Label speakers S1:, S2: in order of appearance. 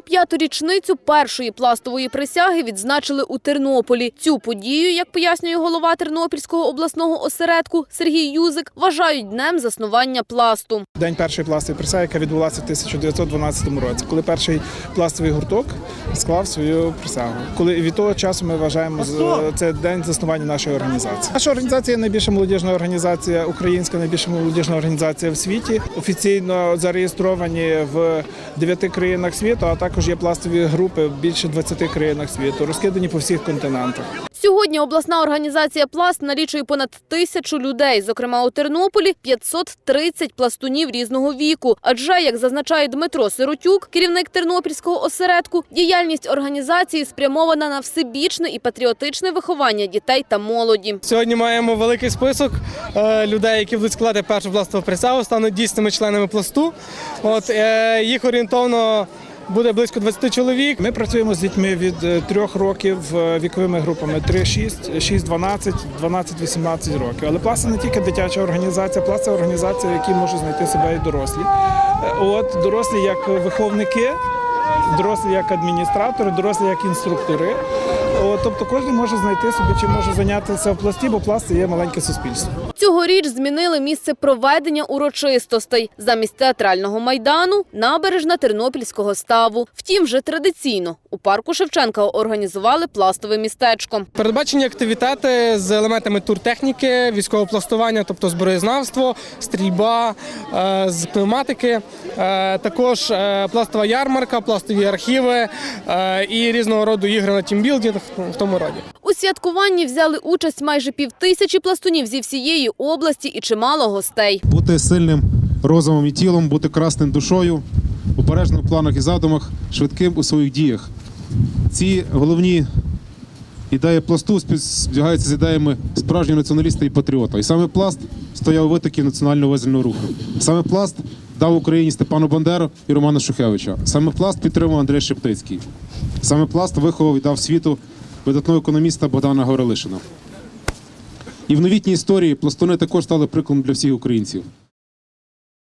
S1: 105-ту річницю першої пластової присяги відзначили у Тернополі. Цю подію, як пояснює голова Тернопільського обласного осередку Сергій Юзик, вважають днем заснування пласту.
S2: День першої пластової присяги, яка відбулася в 1912 році, коли перший пластовий гурток склав свою присягу. Коли від того часу ми вважаємо з- це день заснування нашої організації. Наша організація найбільша молодіжна організація, українська найбільша молодіжна організація в світі. Офіційно зареєстровані в дев'яти країнах світу, а також є пластові групи в більше 20 країнах світу, розкидані по всіх континентах.
S1: Сьогодні обласна організація «Пласт» налічує понад тисячу людей. Зокрема, у Тернополі 530 пластунів різного віку. Адже, як зазначає Дмитро Сиротюк, керівник тернопільського осередку, діяльність організації спрямована на всебічне і патріотичне виховання дітей та молоді.
S3: Сьогодні маємо великий список е, людей, які будуть складати першу пластову присягу, стануть дійсними членами пласту. От е, їх орієнтовно буде близько 20 чоловік.
S2: Ми працюємо з дітьми від е, трьох років е, віковими групами 3-6, 6-12, 12-18 років. Але пласт не тільки дитяча організація, пласт це організація, в якій можуть знайти себе і дорослі. Е, От дорослі як виховники, дорослі як адміністратори, дорослі як інструктори. От, тобто кожен може знайти собі, чи може зайнятися в пласті, бо пласт це є маленьке суспільство.
S1: Цьогоріч змінили місце проведення урочистостей. Замість театрального майдану – набережна Тернопільського ставу. Втім, вже традиційно у парку Шевченка організували пластове містечко.
S3: Передбачені активітети з елементами туртехніки, військового пластування, тобто зброєзнавство, стрільба е, з пневматики, е, також е, пластова ярмарка, пластові архіви і різного роду ігри на тімбілдінг в тому роді.
S1: Святкуванні взяли участь майже півтисячі пластунів зі всієї області і чимало гостей.
S4: бути сильним розумом і тілом, бути красним душою, обережним в планах і задумах, швидким у своїх діях. Ці головні ідеї пласту збігаються з ідеями справжнього націоналіста і патріота. І саме пласт стояв витоків національного визвольного руху. Саме пласт дав Україні Степану Бандеру і Романа Шухевича. Саме пласт підтримав Андрій Шептицький. Саме пласт виховав і дав світу видатного економіста Богдана Горелишина. І в новітній історії пластуни також стали прикладом для всіх українців.